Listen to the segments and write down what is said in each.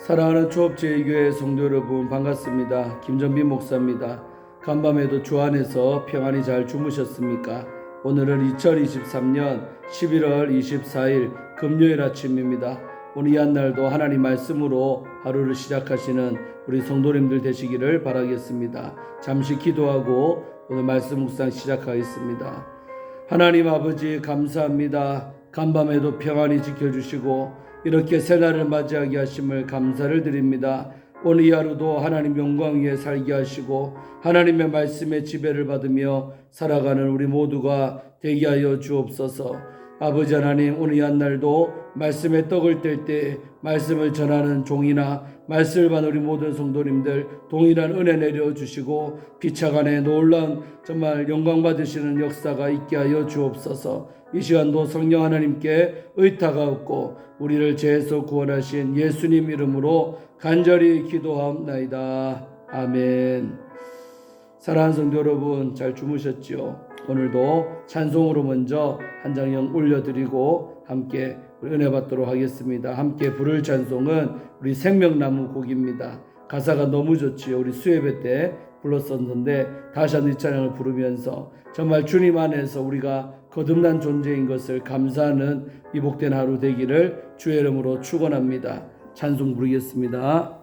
사랑하는 초업제일교회 성도 여러분 반갑습니다. 김전빈 목사입니다. 간밤에도 주 안에서 평안히 잘 주무셨습니까? 오늘은 2023년 11월 24일 금요일 아침입니다. 오늘 이 한날도 하나님 말씀으로 하루를 시작하시는 우리 성도님들 되시기를 바라겠습니다. 잠시 기도하고 오늘 말씀 묵상 시작하겠습니다. 하나님 아버지 감사합니다. 간밤에도 평안히 지켜주시고 이렇게 새날을 맞이하게 하심을 감사를 드립니다. 오늘 이 하루도 하나님 영광 위에 살게 하시고 하나님의 말씀의 지배를 받으며 살아가는 우리 모두가 되게 하여 주옵소서. 아버지 하나님 오늘 이 한 날도 말씀의 떡을 뗄 때 말씀을 전하는 종이나 말씀을 받은 우리 모든 성도님들 동일한 은혜 내려 주시고 피차간에 놀라운 정말 영광 받으시는 역사가 있게 하여 주옵소서. 이 시간도 성령 하나님께 의탁하옵고 우리를 죄에서 구원하신 예수님 이름으로 간절히 기도하옵나이다. 아멘. 사랑하는 성도 여러분 잘 주무셨지요? 오늘도 찬송으로 먼저 한 장영 올려드리고 함께 은혜 받도록 하겠습니다. 함께 부를 찬송은 우리 생명나무 곡입니다. 가사가 너무 좋지요. 우리 수예배 때 불렀었는데 다시 한번 이 찬양을 부르면서 정말 주님 안에서 우리가 거듭난 존재인 것을 감사하는 이 복된 하루 되기를 주의 이름으로 축원합니다. 찬송 부르겠습니다.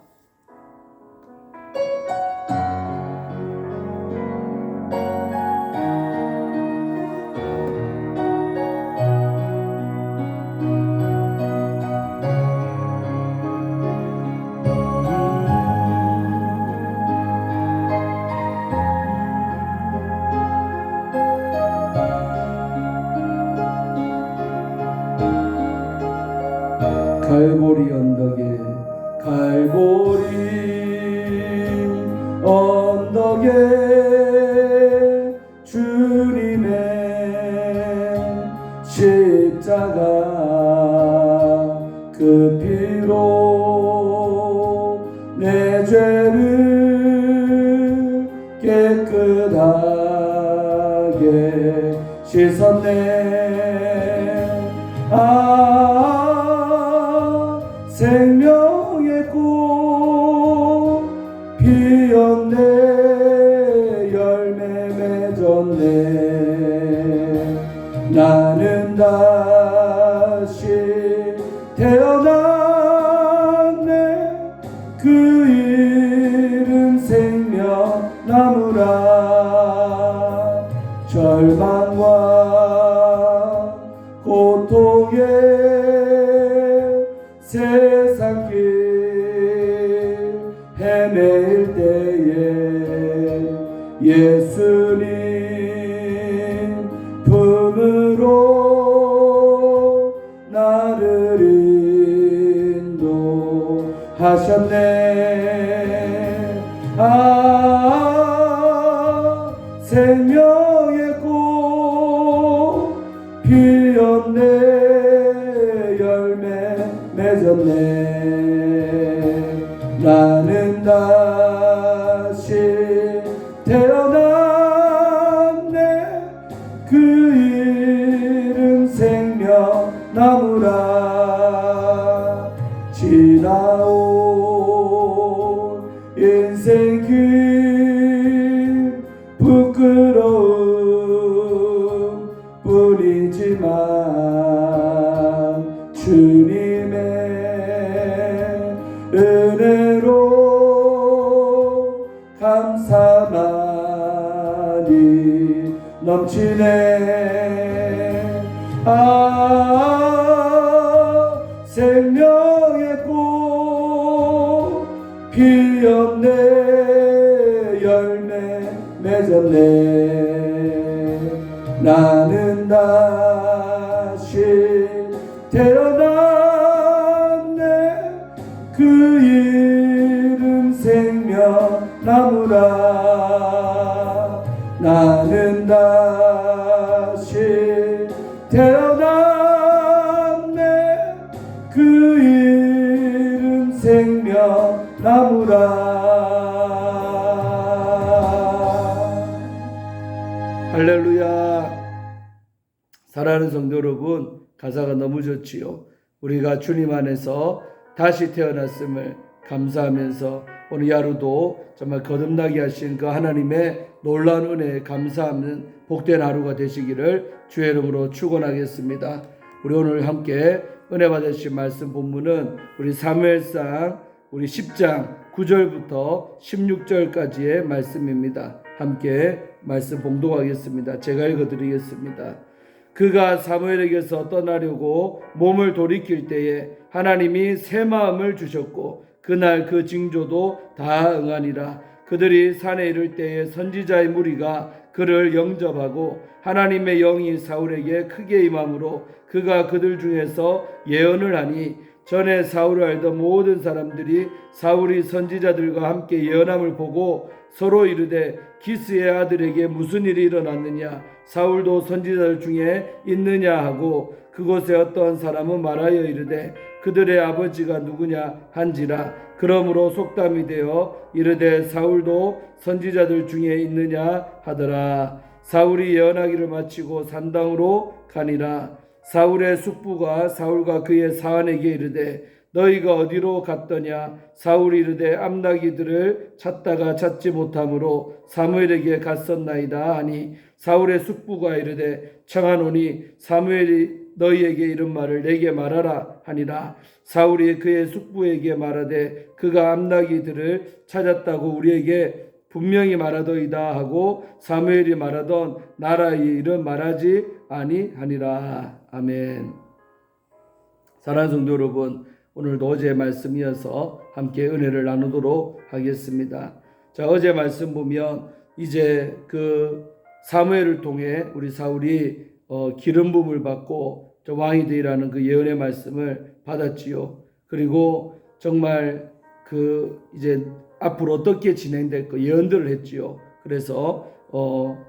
깨끗하게 씻었네. 아 예수님 품으로 나를 인도하셨네 부끄러움 뿐이지만 주님의 은혜로 감사만이 넘치네 태어났네. 그 이름 생명나무라 할렐루야. 사랑하는 성도 여러분 가사가 너무 좋지요. 우리가 주님 안에서 다시 태어났음을 감사하면서 오늘 하루도 정말 거듭나게 하신 그 하나님의 놀라운 은혜에 감사하는 복된 하루가 되시기를 주의 이름으로 축원하겠습니다. 우리 오늘 함께 은혜 받으신 말씀 본문은 우리 사무엘상 우리 10장 9절부터 16절까지의 말씀입니다. 함께 말씀 봉독하겠습니다. 제가 읽어 드리겠습니다. 그가 사무엘에게서 떠나려고 몸을 돌이킬 때에 하나님이 새 마음을 주셨고 그날 그 징조도 다 응하니라 그들이 산에 이를 때에 선지자의 무리가 그를 영접하고 하나님의 영이 사울에게 크게 임함으로 그가 그들 중에서 예언을 하니 전에 사울을 알던 모든 사람들이 사울이 선지자들과 함께 예언함을 보고 서로 이르되 기스의 아들에게 무슨 일이 일어났느냐? 사울도 선지자들 중에 있느냐? 하고 그곳에 어떠한 사람은 말하여 이르되 그들의 아버지가 누구냐 한지라. 그러므로 속담이 되어 이르되 사울도 선지자들 중에 있느냐 하더라. 사울이 예언하기를 마치고 산당으로 가니라. 사울의 숙부가 사울과 그의 사환에게 이르되 너희가 어디로 갔더냐? 사울이 이르되 암나기들을 찾다가 찾지 못함으로 사무엘에게 갔었나이다 하니 사울의 숙부가 이르되 청하노니 사무엘이 너희에게 이런 말을 내게 말하라 하니라 사울이 그의 숙부에게 말하되 그가 암나기 들을 찾았다고 우리에게 분명히 말하더이다 하고 사무엘이 말하던 나라의 일은 말하지 아니하니라 아멘. 사랑하는 성도 여러분, 오늘도 어제 말씀 이어서 함께 은혜를 나누도록 하겠습니다. 자, 어제 말씀 보면 이제 그 사무엘을 통해 우리 사울이 어, 기름 부음을 받고 저 왕이 되리라는 그 예언의 말씀을 받았지요. 그리고 정말 그 이제 앞으로 어떻게 진행될 그 예언들을 했지요. 그래서 어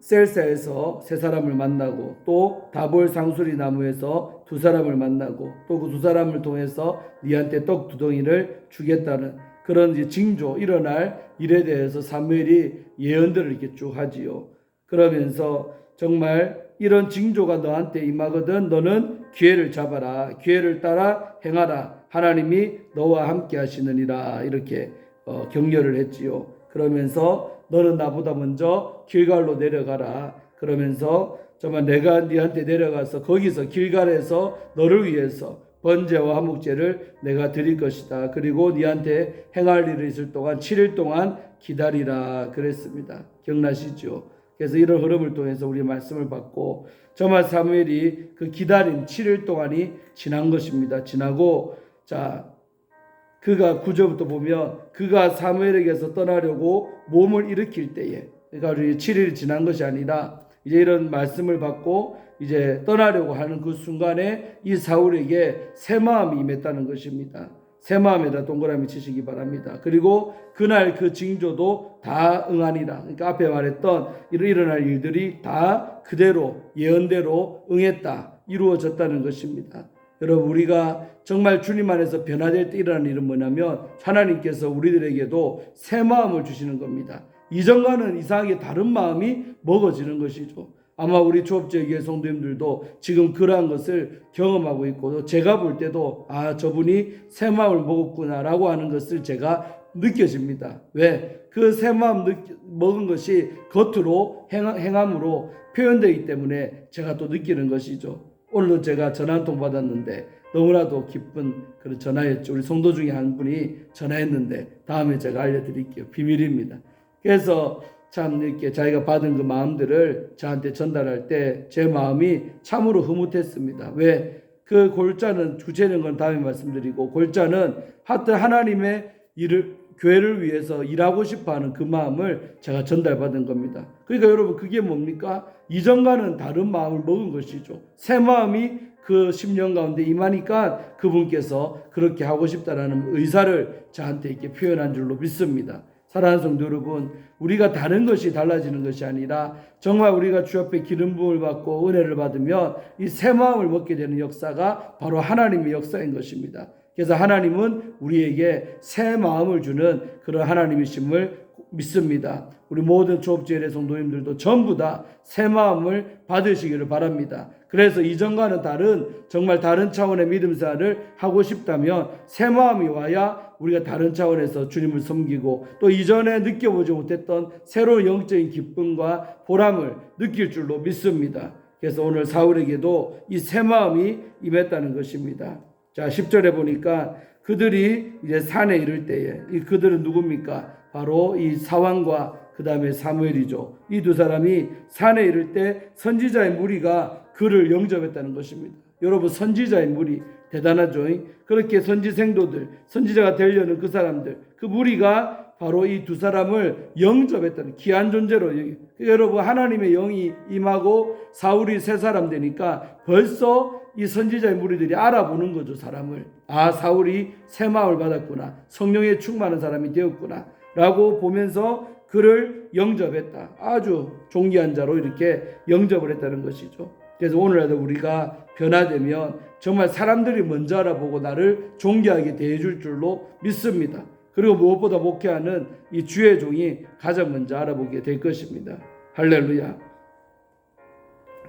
셀사에서 세 사람을 만나고 또 다볼 상수리 나무에서 두 사람을 만나고 또 그 두 사람을 통해서 니한테 떡 두 덩이를 주겠다는 그런 이제 징조 일어날 일에 대해서 사무엘이 예언들을 이렇게 쭉 하지요. 그러면서 정말 이런 징조가 너한테 임하거든 너는 기회를 잡아라 기회를 따라 행하라 하나님이 너와 함께 하시느니라 이렇게 어, 격려를 했지요. 그러면서 너는 나보다 먼저 길갈로 내려가라. 그러면서 정말 내가 네한테 내려가서 거기서 길갈에서 너를 위해서 번제와 화목제를 내가 드릴 것이다. 그리고 네한테 행할 일이 있을 동안 7일 동안 기다리라 그랬습니다. 기억나시죠? 그래서 이런 흐름을 통해서 우리 말씀을 받고 정말 사무엘이 그 기다린 7일 동안이 지난 것입니다. 지나고 자 그가 구절부터 보면 그가 사무엘에게서 떠나려고 몸을 일으킬 때에 그러니까 우리 7일이 지난 것이 아니라 이제 이런 말씀을 받고 이제 떠나려고 하는 그 순간에 이 사울에게 새 마음이 임했다는 것입니다. 새 마음에다 동그라미 치시기 바랍니다. 그리고 그날 그 징조도 다 응하니라. 그러니까 앞에 말했던 일어날 일들이 다 그대로 예언대로 응했다. 이루어졌다는 것입니다. 여러분 우리가 정말 주님 안에서 변화될 때 일어나는 일은 뭐냐면 하나님께서 우리들에게도 새 마음을 주시는 겁니다. 이전과는 이상하게 다른 마음이 먹어지는 것이죠. 아마 우리 조업지역의 성도님들도 지금 그러한 것을 경험하고 있고 제가 볼 때도 아 저분이 새 마음을 먹었구나라고 하는 것을 제가 느껴집니다. 왜? 그 새 마음 먹은 것이 겉으로 행함으로 표현되기 때문에 제가 또 느끼는 것이죠. 오늘도 제가 전화 한 통 받았는데 너무나도 기쁜 그런 전화였죠. 우리 성도 중에 한 분이 전화했는데 다음에 제가 알려드릴게요. 비밀입니다. 그래서 참 이렇게 자기가 받은 그 마음들을 저한테 전달할 때 제 마음이 참으로 흐뭇했습니다. 왜? 그 골자는 주제는 건 다음에 말씀드리고 골자는 하여튼 하나님의 일을 교회를 위해서 일하고 싶어 하는 그 마음을 제가 전달받은 겁니다. 그러니까 여러분 그게 뭡니까? 이전과는 다른 마음을 먹은 것이죠. 새 마음이 그 10년 가운데 임하니까 그분께서 그렇게 하고 싶다라는 의사를 저한테 이렇게 표현한 줄로 믿습니다. 사랑하는 성도 여러분, 우리가 다른 것이 달라지는 것이 아니라 정말 우리가 주 앞에 기름 부음을 받고 은혜를 받으면 이 새 마음을 먹게 되는 역사가 바로 하나님의 역사인 것입니다. 그래서 하나님은 우리에게 새 마음을 주는 그런 하나님이심을 믿습니다. 우리 모든 조업제의 성도님들도 전부 다 새 마음을 받으시기를 바랍니다. 그래서 이전과는 다른 정말 다른 차원의 믿음 생활을 하고 싶다면 새 마음이 와야 우리가 다른 차원에서 주님을 섬기고 또 이전에 느껴보지 못했던 새로운 영적인 기쁨과 보람을 느낄 줄로 믿습니다. 그래서 오늘 사울에게도 이 새 마음이 임했다는 것입니다. 자, 10절에 보니까 그들이 이제 산에 이를 때에 이 그들은 누굽니까? 바로 이 사왕과 그 다음에 사무엘이죠. 이 두 사람이 산에 이를 때 선지자의 무리가 그를 영접했다는 것입니다. 여러분 선지자의 무리 대단하죠. 그렇게 선지 생도들, 선지자가 되려는 그 사람들, 그 무리가 바로 이 두 사람을 영접했다는 귀한 존재로 여기. 여러분 하나님의 영이 임하고 사울이 세 사람 되니까 벌써 이 선지자의 무리들이 알아보는 거죠 사람을. 아 사울이 새 마음을 받았구나, 성령에 충만한 사람이 되었구나라고 보면서 그를 영접했다. 아주 존귀한 자로 이렇게 영접을 했다는 것이죠. 그래서 오늘날도 우리가 변화되면 정말 사람들이 먼저 알아보고 나를 존귀하게 대해줄 줄로 믿습니다. 그리고 무엇보다 목회하는 이 주의 종이 가장 먼저 알아보게 될 것입니다. 할렐루야.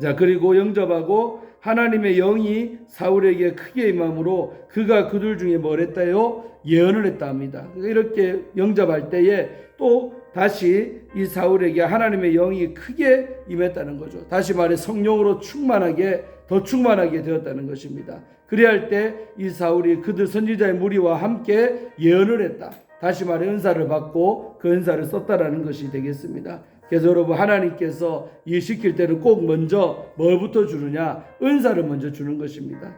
자, 그리고 영접하고 하나님의 영이 사울에게 크게 임함으로 그가 그들 중에 뭘 했다요? 예언을 했다 합니다. 이렇게 영접할 때에 또 다시 이 사울에게 하나님의 영이 크게 임했다는 거죠. 다시 말해 성령으로 충만하게 더 충만하게 되었다는 것입니다. 그래야 할 때 이 사울이 그들 선지자의 무리와 함께 예언을 했다. 다시 말해 은사를 받고 그 은사를 썼다라는 것이 되겠습니다. 그래서 여러분 하나님께서 일 시킬 때는 꼭 먼저 뭘부터 주느냐 은사를 먼저 주는 것입니다.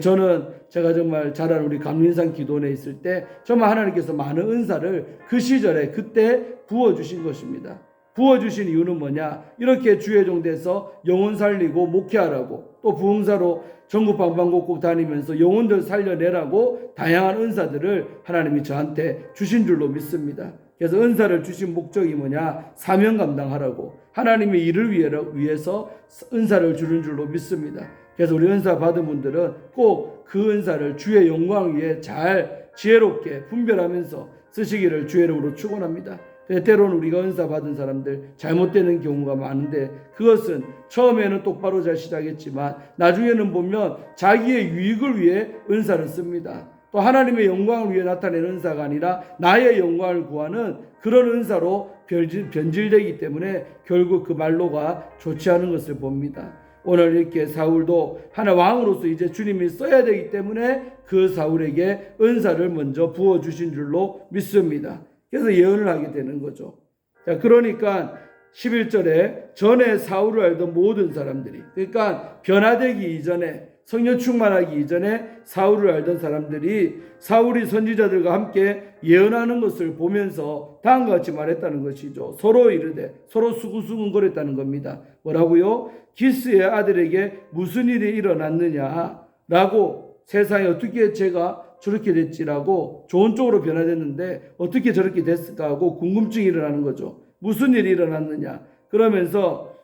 저는 제가 정말 잘 아는 우리 감린산 기도원에 있을 때 정말 하나님께서 많은 은사를 그 시절에 그때 부어 주신 것입니다. 부어 주신 이유는 뭐냐? 이렇게 주의 종돼서 영혼 살리고 목회하라고 또 부흥사로 전국 방방곡곡 다니면서 영혼들 살려내라고 다양한 은사들을 하나님이 저한테 주신 줄로 믿습니다. 그래서 은사를 주신 목적이 뭐냐? 사명 감당하라고 하나님의 일을 위해서 은사를 주는 줄로 믿습니다. 그래서 우리 은사 받은 분들은 꼭 그 은사를 주의 영광 위해 잘 지혜롭게 분별하면서 쓰시기를 주의 이름으로 축원합니다. 때로는 우리가 은사 받은 사람들 잘못되는 경우가 많은데 그것은 처음에는 똑바로 잘 시작했지만 나중에는 보면 자기의 유익을 위해 은사를 씁니다. 또 하나님의 영광을 위해 나타내는 은사가 아니라 나의 영광을 구하는 그런 은사로 변질되기 때문에 결국 그 말로가 좋지 않은 것을 봅니다. 오늘 이렇게 사울도 하나 왕으로서 이제 주님이 써야 되기 때문에 그 사울에게 은사를 먼저 부어 주신 줄로 믿습니다. 그래서 예언을 하게 되는 거죠. 자, 그러니까 11절에 전에 사울을 알던 모든 사람들이 그러니까 변화되기 이전에 성령 충만하기 이전에 사울을 알던 사람들이 사울이 선지자들과 함께 예언하는 것을 보면서 다음과 같이 말했다는 것이죠. 서로 이르되 서로 수구수군거렸다는 겁니다. 뭐라고요? 기스의 아들에게 무슨 일이 일어났느냐라고 세상에 어떻게 제가 저렇게 됐지라고 좋은 쪽으로 변화됐는데 어떻게 저렇게 됐을까 하고 궁금증이 일어나는 거죠. 무슨 일이 일어났느냐. 그러면서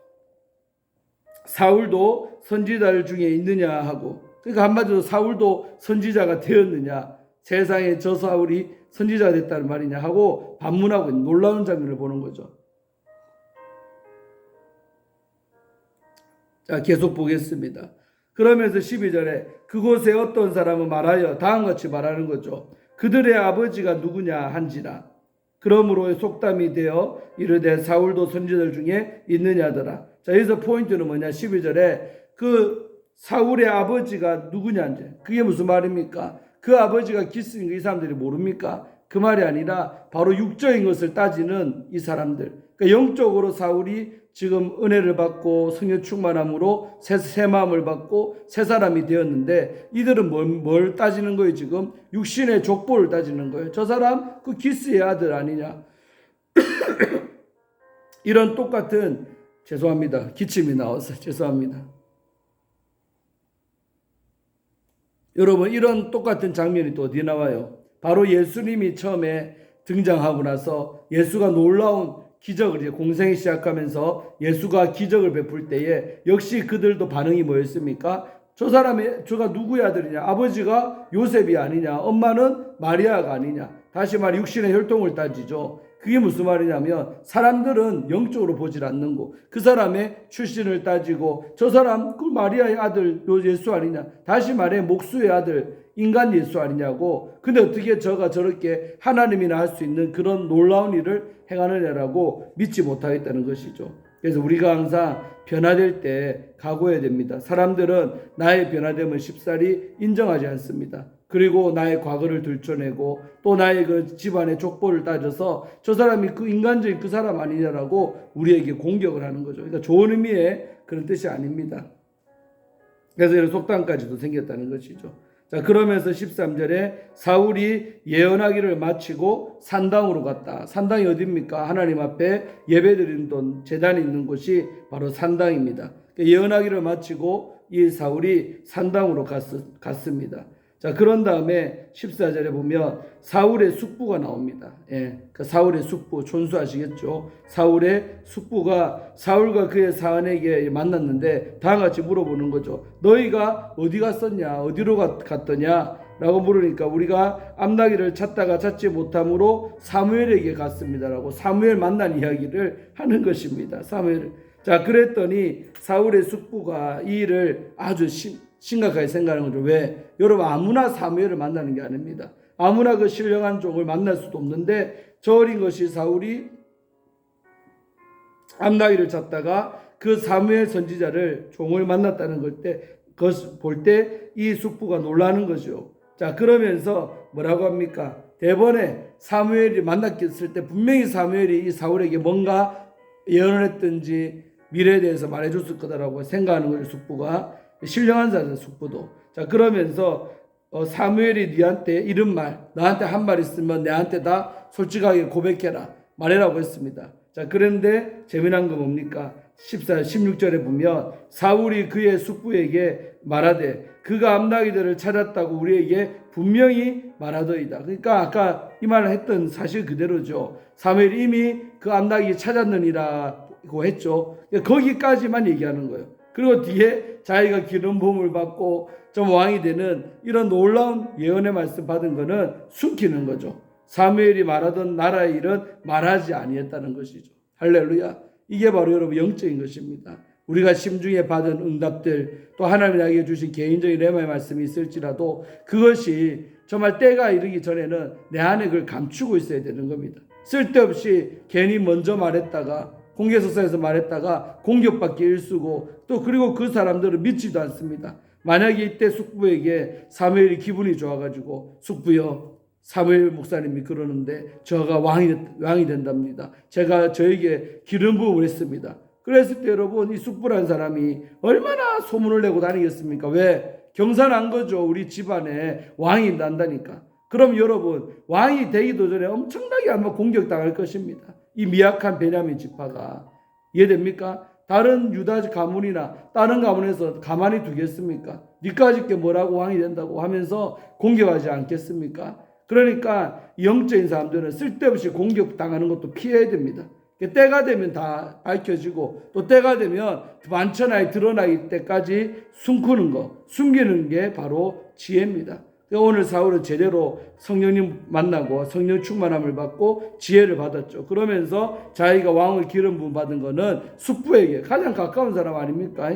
사울도 선지자들 중에 있느냐 하고 그러니까 한마디로 사울도 선지자가 되었느냐 세상에 저 사울이 선지자가 됐다는 말이냐 하고 반문하고 놀라운 장면을 보는 거죠. 자 계속 보겠습니다. 그러면서 12절에 그곳에 어떤 사람은 말하여 다음같이 말하는 거죠. 그들의 아버지가 누구냐 한지라. 그러므로 속담이 되어 이르되 사울도 선지자들 중에 있느냐더라. 자, 여기서 포인트는 뭐냐? 12절에 그 사울의 아버지가 누구냐인지. 그게 무슨 말입니까? 그 아버지가 기스인 이 사람들이 모릅니까? 그 말이 아니라 바로 육적인 것을 따지는 이 사람들. 그러니까 영적으로 사울이 지금 은혜를 받고 성령 충만함으로 새, 새 마음을 받고 새 사람이 되었는데 이들은 뭘, 뭘 따지는 거예요 지금? 육신의 족보를 따지는 거예요. 저 사람 그 기스의 아들 아니냐? 이런 똑같은 죄송합니다. 기침이 나와서 죄송합니다. 여러분 이런 똑같은 장면이 또 어디 나와요? 바로 예수님이 처음에 등장하고 나서 예수가 놀라운 기적을 이제 공생이 시작하면서 예수가 기적을 베풀 때에 역시 그들도 반응이 뭐였습니까? 저 사람이 저가 누구의 아들이냐? 아버지가 요셉이 아니냐? 엄마는 마리아가 아니냐? 다시 말해 육신의 혈통을 따지죠. 그게 무슨 말이냐면 사람들은 영적으로 보질 않는 거. 그 사람의 출신을 따지고 저 사람 그 마리아의 아들 요 예수 아니냐. 다시 말해 목수의 아들 인간 예수 아니냐고. 근데 어떻게 저가 저렇게 하나님이나 할 수 있는 그런 놀라운 일을 행하느냐라고 믿지 못하겠다는 것이죠. 그래서 우리가 항상 변화될 때 각오해야 됩니다. 사람들은 나의 변화됨을 쉽사리 인정하지 않습니다. 그리고 나의 과거를 들춰내고 또 나의 그 집안의 족보를 따져서 저 사람이 그 인간적인 그 사람 아니냐라고 우리에게 공격을 하는 거죠. 그러니까 좋은 의미의 그런 뜻이 아닙니다. 그래서 이런 속담까지도 생겼다는 것이죠. 자, 그러면서 13절에 사울이 예언하기를 마치고 산당으로 갔다. 산당이 어디입니까? 하나님 앞에 예배드리는 돈, 재단이 있는 곳이 바로 산당입니다. 그러니까 예언하기를 마치고 이 사울이 산당으로 갔, 갔습니다. 자, 그런 다음에 14절에 보면 사울의 숙부가 나옵니다. 예. 그 사울의 숙부, 촌수 아시겠죠? 사울의 숙부가 사울과 그의 사안에게 만났는데 다 같이 물어보는 거죠. 너희가 어디 갔었냐? 어디로 갔, 갔더냐? 라고 물으니까 우리가 암나기를 찾다가 찾지 못함으로 사무엘에게 갔습니다라고 사무엘 만난 이야기를 하는 것입니다. 사무엘. 자, 그랬더니 사울의 숙부가 이 일을 아주 심, 심각하게 생각하는 거죠. 왜? 여러분 아무나 사무엘을 만나는 게 아닙니다. 아무나 그 신령한 종을 만날 수도 없는데 저 어린 것이 사울이 암나기를 찾다가 그 사무엘 선지자를 종을 만났다는 걸 때 볼 때 이 숙부가 놀라는 거죠. 자 그러면서 뭐라고 합니까? 대번에 사무엘이 만났을 때 분명히 사무엘이 이 사울에게 뭔가 예언을 했든지 미래에 대해서 말해줬을 거다라고 생각하는 거죠. 숙부가 신령한 자는 숙부도. 자 그러면서 어, 사무엘이 네한테 이런 말, 나한테 한 말 있으면 내한테 다 솔직하게 고백해라 말해라고 했습니다. 자 그런데 재미난 거 뭡니까? 14, 16절에 보면 사울이 그의 숙부에게 말하되 그가 암나기들을 찾았다고 우리에게 분명히 말하더이다. 그러니까 아까 이 말을 했던 사실 그대로죠. 사무엘이 이미 그 암나기 찾았느니라고 했죠. 거기까지만 얘기하는 거예요. 그리고 뒤에 자기가 기름 부음을 받고 좀 왕이 되는 이런 놀라운 예언의 말씀 받은 거는 숨기는 거죠. 사무엘이 말하던 나라의 일은 말하지 아니했다는 것이죠. 할렐루야. 이게 바로 여러분 영적인 것입니다. 우리가 심중에 받은 응답들 또 하나님이 나에게 주신 개인적인 레마의 말씀이 있을지라도 그것이 정말 때가 이르기 전에는 내 안에 그걸 감추고 있어야 되는 겁니다. 쓸데없이 괜히 먼저 말했다가 공개서사에서 말했다가 공격받기 일수고 또 그리고 그 사람들은 믿지도 않습니다. 만약에 이때 숙부에게 사무엘이 기분이 좋아가지고 숙부여 사무엘 목사님이 그러는데 저가 왕이 왕이 된답니다. 제가 저에게 기름 부음을 했습니다. 그랬을 때 여러분 이 숙부란 사람이 얼마나 소문을 내고 다니겠습니까? 왜 경사난 거죠. 우리 집안에 왕이 난다니까. 그럼 여러분 왕이 되기도 전에 엄청나게 아마 공격당할 것입니다. 이 미약한 베냐민 지파가 이해됩니까? 다른 유다 가문이나 다른 가문에서 가만히 두겠습니까? 니까지 게 뭐라고 왕이 된다고 하면서 공격하지 않겠습니까? 그러니까 영적인 사람들은 쓸데없이 공격당하는 것도 피해야 됩니다. 때가 되면 다 밝혀지고 또 때가 되면 만천하에 드러나기 때까지 숨기는 거, 숨기는 게 바로 지혜입니다. 오늘 사울은 제대로 성령님 만나고 성령 충만함을 받고 지혜를 받았죠. 그러면서 자기가 왕을 기름 부음 받은 거는 숙부에게 가장 가까운 사람 아닙니까?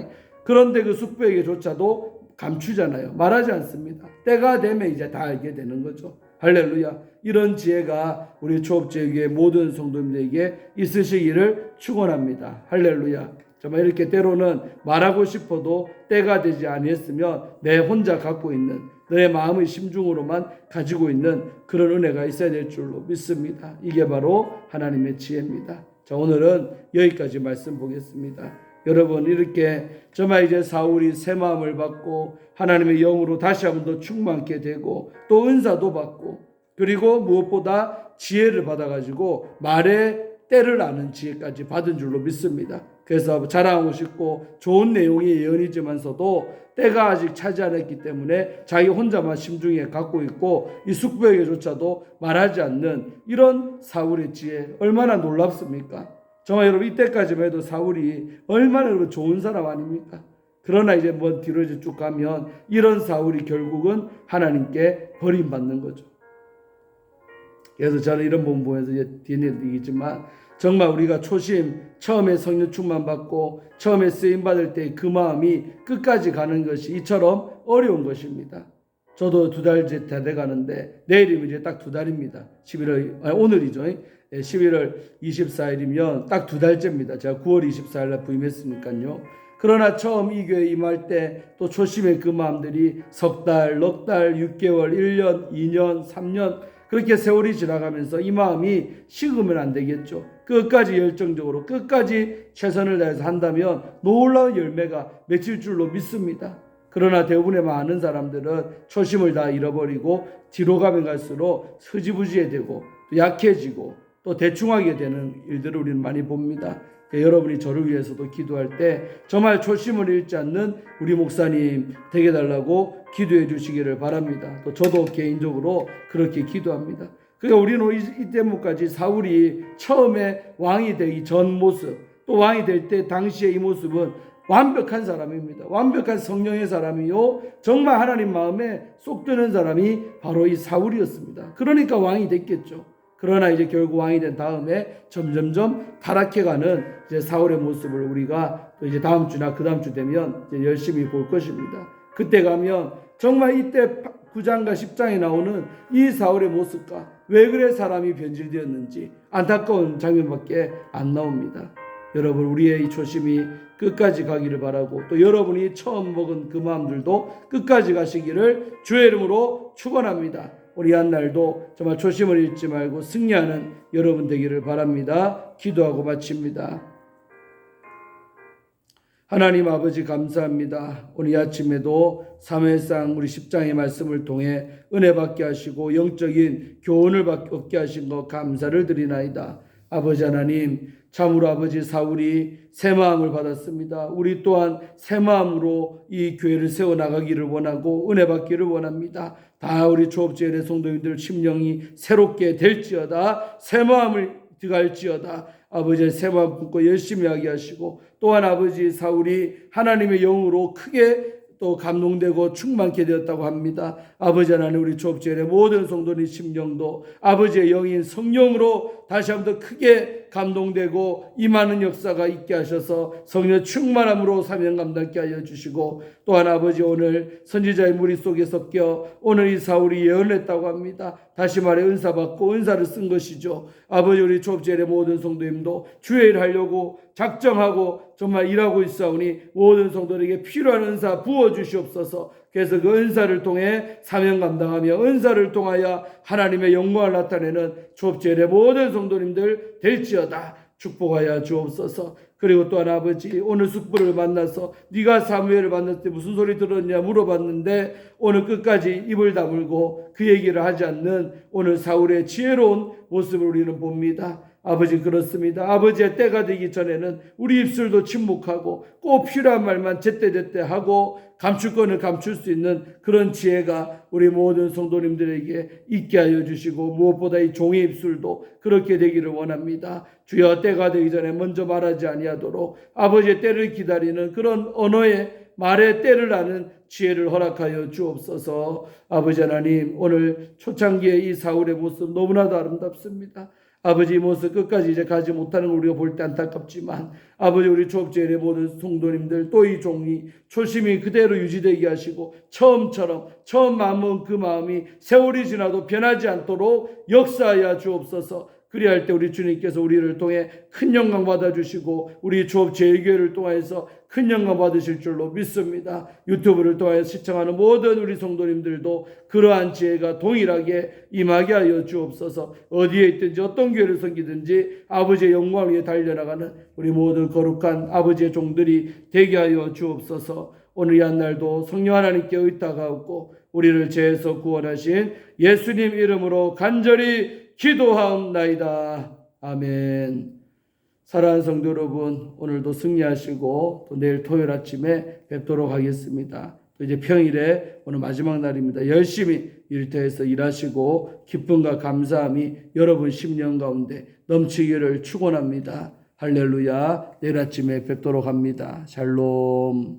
그런데 그 숙부에게조차도 감추잖아요. 말하지 않습니다. 때가 되면 이제 다 알게 되는 거죠. 할렐루야. 이런 지혜가 우리 초업제교의 모든 성도님들에게 있으시기를 축원합니다. 할렐루야. 정말 이렇게 때로는 말하고 싶어도 때가 되지 아니했으면 내 혼자 갖고 있는 내 마음의 심중으로만 가지고 있는 그런 은혜가 있어야 될 줄로 믿습니다. 이게 바로 하나님의 지혜입니다. 자, 오늘은 여기까지 말씀 보겠습니다. 여러분 이렇게 정말 이제 사울이 새 마음을 받고 하나님의 영으로 다시 한번 더 충만케 되고 또 은사도 받고 그리고 무엇보다 지혜를 받아가지고 말의 때를 아는 지혜까지 받은 줄로 믿습니다. 그래서 자랑하고 싶고 좋은 내용의 예언이지만서도 때가 아직 차지 않았기 때문에 자기 혼자만 심중에 갖고 있고 이 숙부에게조차도 말하지 않는 이런 사울의 지혜 얼마나 놀랍습니까? 정말 여러분 이때까지만 해도 사울이 얼마나 여러분 좋은 사람 아닙니까? 그러나 이제 먼 뒤로 이제 쭉 가면 이런 사울이 결국은 하나님께 버림받는 거죠. 그래서 저는 이런 본부에서 뒤내드리겠지만 정말 우리가 초심 처음에 성령 충만 받고 처음에 쓰임 받을 때 그 마음이 끝까지 가는 것이 이처럼 어려운 것입니다. 저도 두 달째 다 돼가는데 내일이면 이제 딱 두 달입니다. 11월 아니, 오늘이죠. 예, 11월 24일이면 딱 두 달째입니다. 제가 9월 24일 날 부임했으니까요. 그러나 처음 이 교회 임할 때 또 초심의 그 마음들이 석 달, 넉 달, 6개월, 1년, 2년, 3년 그렇게 세월이 지나가면서 이 마음이 식으면 안 되겠죠. 끝까지 열정적으로 끝까지 최선을 다해서 한다면 놀라운 열매가 맺힐 줄로 믿습니다. 그러나 대부분의 많은 사람들은 초심을 다 잃어버리고 뒤로 가면 갈수록 흐지부지해 되고 또 약해지고 또 대충하게 되는 일들을 우리는 많이 봅니다. 그러니까 여러분이 저를 위해서도 기도할 때 정말 초심을 잃지 않는 우리 목사님 되게 달라고 기도해 주시기를 바랍니다. 또 저도 개인적으로 그렇게 기도합니다. 그러니까 우리는 이, 이 때문까지 사울이 처음에 왕이 되기 전 모습 또 왕이 될 때 당시의 이 모습은 완벽한 사람입니다. 완벽한 성령의 사람이요. 정말 하나님 마음에 쏙 드는 사람이 바로 이 사울이었습니다. 그러니까 왕이 됐겠죠. 그러나 이제 결국 왕이 된 다음에 점점점 타락해가는 이제 사울의 모습을 우리가 또 이제 다음 주나 그 다음 주 되면 열심히 볼 것입니다. 그때 가면 정말 이때 9장과 10장에 나오는 이 사울의 모습과 왜 그래 사람이 변질되었는지 안타까운 장면밖에 안 나옵니다. 여러분 우리의 이 초심이 끝까지 가기를 바라고 또 여러분이 처음 먹은 그 마음들도 끝까지 가시기를 주의 이름으로 축원합니다. 우리 한 날도 정말 초심을 잃지 말고 승리하는 여러분 되기를 바랍니다. 기도하고 마칩니다. 하나님 아버지 감사합니다. 오늘 이 아침에도 사무엘상 우리 10장의 말씀을 통해 은혜 받게 하시고 영적인 교훈을 얻게 하신 것 감사를 드리나이다. 아버지 하나님 참으로 아버지 사울이 새 마음을 받았습니다. 우리 또한 새 마음으로 이 교회를 세워 나가기를 원하고 은혜 받기를 원합니다. 다 우리 조업제의 성도님들 심령이 새롭게 될지어다 새 마음을 들어갈지어다 아버지의 새 마음 품고 열심히 하게 하시고 또한 아버지 사울이 하나님의 영으로 크게 또 감동되고 충만케 되었다고 합니다. 아버지 하나님 우리 조업제의 모든 성도님 심령도 아버지의 영인 성령으로 다시 한번 더 크게 감동되고 임하는 역사가 있게 하셔서 성령 충만함으로 사명 감당케 하여 주시고 또한 아버지 오늘 선지자의 무리 속에 섞여 오늘 이 사울이 예언했다고 합니다. 다시 말해 은사 받고 은사를 쓴 것이죠. 아버지 우리 조업제의 모든 성도님도 주의 일 하려고 작정하고 정말 일하고 있사오니 모든 성도에게 필요한 은사 부어 주시옵소서. 그래서 그 은사를 통해 사명 감당하며 은사를 통하여 하나님의 영광을 나타내는 조업제의 모든 성도님들 될지어다. 축복하여 주옵소서. 그리고 또한 아버지 오늘 숙부를 만나서 네가 사무엘을 만났을 때 무슨 소리 들었냐 물어봤는데 오늘 끝까지 입을 다물고 그 얘기를 하지 않는 오늘 사울의 지혜로운 모습을 우리는 봅니다. 아버지 그렇습니다. 아버지의 때가 되기 전에는 우리 입술도 침묵하고 꼭 필요한 말만 제때제때 하고 감출 거는 감출 수 있는 그런 지혜가 우리 모든 성도님들에게 있게 하여 주시고 무엇보다 이 종의 입술도 그렇게 되기를 원합니다. 주여 때가 되기 전에 먼저 말하지 아니하도록 아버지의 때를 기다리는 그런 언어의 말의 때를 아는 지혜를 허락하여 주옵소서. 아버지 하나님 오늘 초창기의 이 사울의 모습 너무나도 아름답습니다. 아버지 모습 끝까지 이제 가지 못하는 걸 우리가 볼 때 안타깝지만 아버지 우리 조업제의 모든 성도님들 또 이 종이 초심이 그대로 유지되게 하시고 처음처럼 처음 마음은 그 마음이 세월이 지나도 변하지 않도록 역사하여 주옵소서. 그리할 때 우리 주님께서 우리를 통해 큰 영광 받아주시고 우리 조업 제교회를 통해서 큰 영광 받으실 줄로 믿습니다. 유튜브를 통해 시청하는 모든 우리 성도님들도 그러한 지혜가 동일하게 임하게 하여 주옵소서 어디에 있든지 어떤 교회를 섬기든지 아버지의 영광을 위해 달려나가는 우리 모든 거룩한 아버지의 종들이 되게 하여 주옵소서 오늘 이 한날도 성령 하나님께 의탁하옵고 우리를 죄에서 구원하신 예수님 이름으로 간절히 기도하옵나이다. 아멘. 사랑하는 성도 여러분, 오늘도 승리하시고 또 내일 토요일 아침에 뵙도록 하겠습니다. 또 이제 평일에 오늘 마지막 날입니다. 열심히 일터에서 일하시고 기쁨과 감사함이 여러분 심령 가운데 넘치기를 축원합니다. 할렐루야. 내일 아침에 뵙도록 합니다. 샬롬.